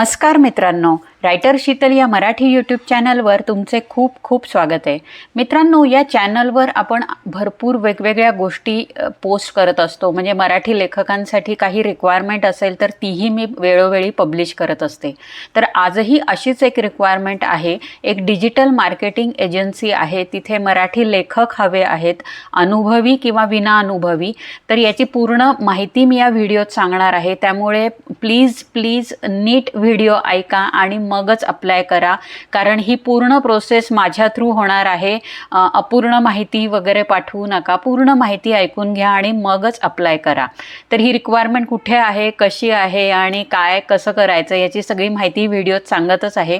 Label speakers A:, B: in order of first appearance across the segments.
A: नमस्कार मित्रांनो रायटर शीतल या मराठी यूट्यूब चॅनलवर तुमचे खूप खूप स्वागत आहे. मित्रांनो या चॅनलवर आपण भरपूर वेगवेगळ्या गोष्टी पोस्ट करत असतो. म्हणजे मराठी लेखकांसाठी काही रिक्वायरमेंट असेल तर तीही मी वेळोवेळी पब्लिश करत असते. तर आजही अशीच एक रिक्वायरमेंट आहे. एक डिजिटल मार्केटिंग एजन्सी आहे. तिथे मराठी लेखक हवे आहेत अनुभवी किंवा विना अनुभवी तर याची पूर्ण माहिती मी या व्हिडिओत सांगणार आहे. त्यामुळे प्लीज प्लीज नीट व्हिडिओ ऐका आणि मगच अप्लाय करा. कारण ही पूर्ण प्रोसेस माझ्या थ्रू होणार आहे. अपूर्ण माहिती वगैरे पाठवू नका. पूर्ण माहिती ऐकून घ्या आणि मगच अप्लाय करा. तर ही रिक्वायरमेंट कुठे आहे कशी आहे आणि काय कसं करायचं याची सगळी माहिती व्हिडिओत सांगतच आहे.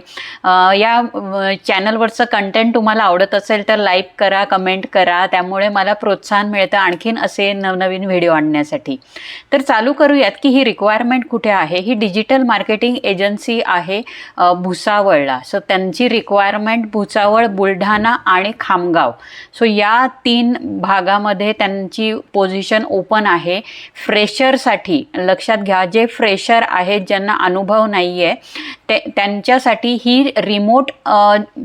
A: या चॅनलवरचं कंटेंट तुम्हाला आवडत असेल तर लाईक करा कमेंट करा. त्यामुळे मला प्रोत्साहन मिळतं आणखीन असे नवनवीन व्हिडिओ आणण्यासाठी. तर चालू करूयात की ही रिक्वायरमेंट कुठे आहे? ही डिजिटल मार्केटिंग एजन्सी आहे. भुसावळला. सो त्यांची रिक्वायरमेंट भुसावळ बुलढाणा आणि खामगाव. सो या तीन भागामध्ये त्यांची पोझिशन ओपन आहे. फ्रेशरसाठी लक्षात घ्या जे फ्रेशर आहेत ज्यांना अनुभव नाही आहे ते त्यांच्यासाठी ही रिमोट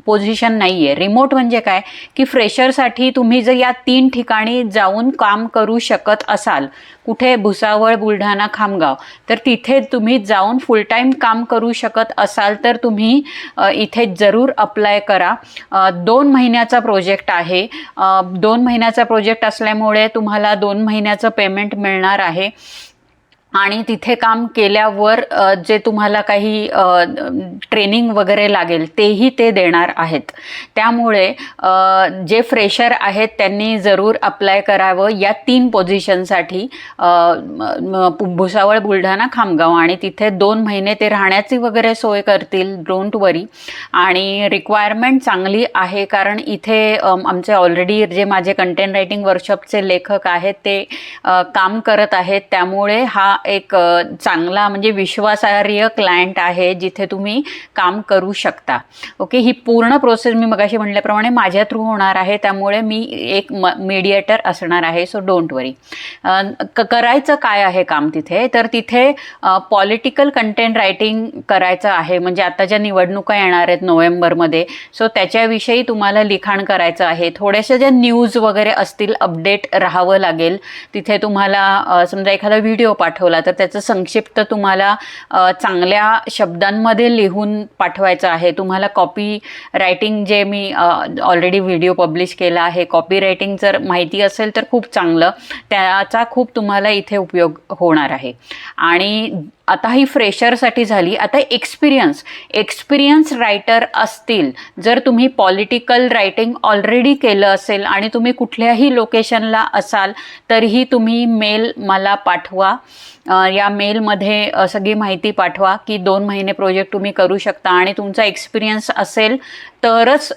A: पोझिशन नाही आहे रिमोट म्हणजे काय? की फ्रेशरसाठी तुम्ही जर या तीन ठिकाणी जाऊन काम करू शकत असाल कुठे भुसावळ बुलढाणा खामगाव तर तिथे तुम्ही जाऊन फुल टाईम काम करू शकत असाल तर तुम्ही इथे जरूर अप्लाय करा. दोन महिन्याचा प्रोजेक्ट आहे. दोन महिन्याचा प्रोजेक्ट असल्यामुळे तुम्हाला दोन महिन्याचं पेमेंट मिळणार आहे. आणि तिथे काम केल्यावर जे तुम्हाला काही ट्रेनिंग वगैरे लागेल तेही ते देणार आहेत. त्यामुळे जे फ्रेशर आहेत त्यांनी जरूर अप्लाय करावं. या तीन पोझिशनसाठी भुसावळ बुलढाणा खामगाव आणि तिथे दोन महिने ते राहण्याची वगैरे सोय करतील डोंट वरी आणि रिक्वायरमेंट चांगली आहे कारण इथे आमचे ऑलरेडी जे माझे कंटेंट रायटिंग वर्कशॉपचे लेखक आहेत ते काम करत आहेत. त्यामुळे हा एक चांगला म्हणजे विश्वासार्ह क्लायंट आहे जिथे तुम्ही काम करू शकता. ओके ही पूर्ण प्रोसेस मी मगाशी म्हटल्याप्रमाणे माझ्या थ्रू होणार आहे. त्यामुळे मी एक म मीडिएटर असणार आहे. सो डोंट वरी करायचं काय आहे काम तिथे? तर तिथे पॉलिटिकल कंटेंट रायटिंग करायचं आहे. म्हणजे आता ज्या निवडणुका येणार आहेत नोव्हेंबरमध्ये सो त्याच्याविषयी तुम्हाला लिखाण करायचं आहे. थोड्याशा ज्या न्यूज वगैरे असतील अपडेट राहावं लागेल. तिथे तुम्हाला समजा एखादा व्हिडिओ पाठवला तर त्याचं संक्षिप्त तुम्हाला चांगल्या शब्दांमध्ये लिहून पाठवायचं आहे. तुम्हाला कॉपी रायटिंग जे मी ऑलरेडी व्हिडिओ पब्लिश केला आहे कॉपी रायटिंग जर माहिती असेल तर खूप चांगलं. त्याचा खूप तुम्हाला इथे उपयोग होणार आहे. आणि आता ही फ्रेशरसाठी झाली. आता एक्सपिरियन्स एक्सपिरियन्स रायटर असतील. जर तुम्ही पॉलिटिकल रायटिंग ऑलरेडी केलं असेल आणि तुम्ही कुठल्याही लोकेशनला असाल तरीही तुम्ही मेल मला पाठवा. या मेलमध्ये सगळी माहिती पाठवा की दोन महिने प्रोजेक्ट तुम्ही करू शकता आणि तुमचा एक्सपिरियन्स असेल तरच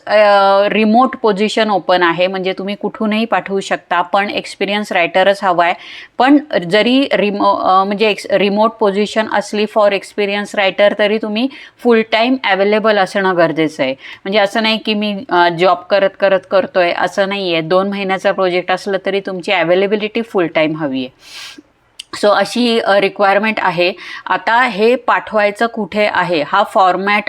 A: रिमोट पोझिशन ओपन आहे. म्हणजे तुम्ही कुठूनही पाठवू शकता पण एक्सपिरियन्स रायटरच हवा आहे पण जरी रिमो म्हणजे एक्स रिमोट पोझिशन असली फॉर एक्सपिरियन्स रायटर तरी तुम्ही फुल टाईम अवेलेबल असणं गरजेचं आहे. म्हणजे असं नाही की मी जॉब करत करत करतोय असं नाही आहे दोन महिन्याचा प्रोजेक्ट असलं तरी तुमची अवेलेबिलिटी फुल टाईम हवी आहे. सो अशी रिक्वायरमेंट आहे. आता हे पाठवायचं कुठे आहे? हा फॉर्मॅट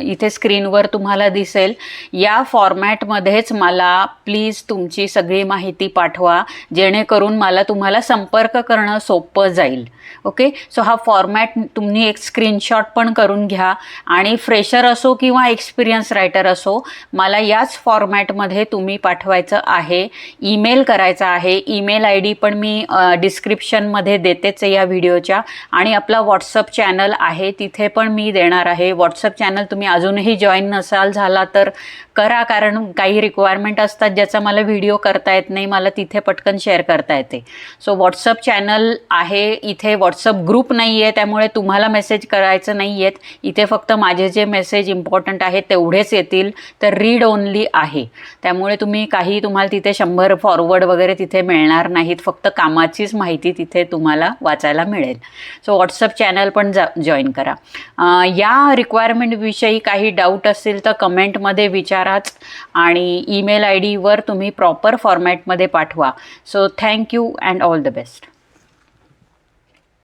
A: इथे स्क्रीनवर तुम्हाला दिसेल. या फॉर्मॅटमध्येच मला प्लीज तुमची सगळी माहिती पाठवा जेणेकरून मला तुम्हाला संपर्क करणं सोपं जाईल. ओके सो हा फॉर्मॅट तुम्ही एक स्क्रीनशॉट पण करून घ्या. आणि फ्रेशर असो किंवा एक्सपिरियन्स रायटर असो मला याच फॉर्मॅटमध्ये तुम्ही पाठवायचं आहे. ईमेल करायचा आहे. ईमेल आय डी पण मी डिस्क्रिप्शनमध्ये देतेच आहे या व्हिडिओच्या. आणि आपला व्हॉट्सअप चॅनल आहे तिथे पण मी देणार आहे. व्हॉट्सअप चॅनल तुम्ही अजूनही जॉईन नसाल झाला तर करा कारण काही रिक्वायरमेंट असतात ज्याचा मला व्हिडिओ करता येत नाही मला तिथे पटकन शेअर करता येते. सो व्हॉट्सअप चॅनल आहे इथे व्हॉट्सअप ग्रुप नाही आहे त्यामुळे तुम्हाला मेसेज करायचं नाही आहेत इथे फक्त माझे जे मेसेज इम्पॉर्टंट आहेत तेवढेच येतील. तर रीड ओनली आहे. त्यामुळे तुम्ही काही तुम्हाला तिथे शंभर फॉरवर्ड वगैरे तिथे मिळणार नाहीत. फक्त कामाचीच माहिती तिथे तुम्हाला वाचायला मिळेल. सो व्हॉट्सअप चॅनल पण जा जॉईन करा. अं, या रिक्वायरमेंटविषयी काही डाऊट असतील तर कमेंटमध्ये विचाराच आणि ईमेल आय डीवर तुम्ही प्रॉपर फॉर्मॅटमध्ये पाठवा. So thank you and all the best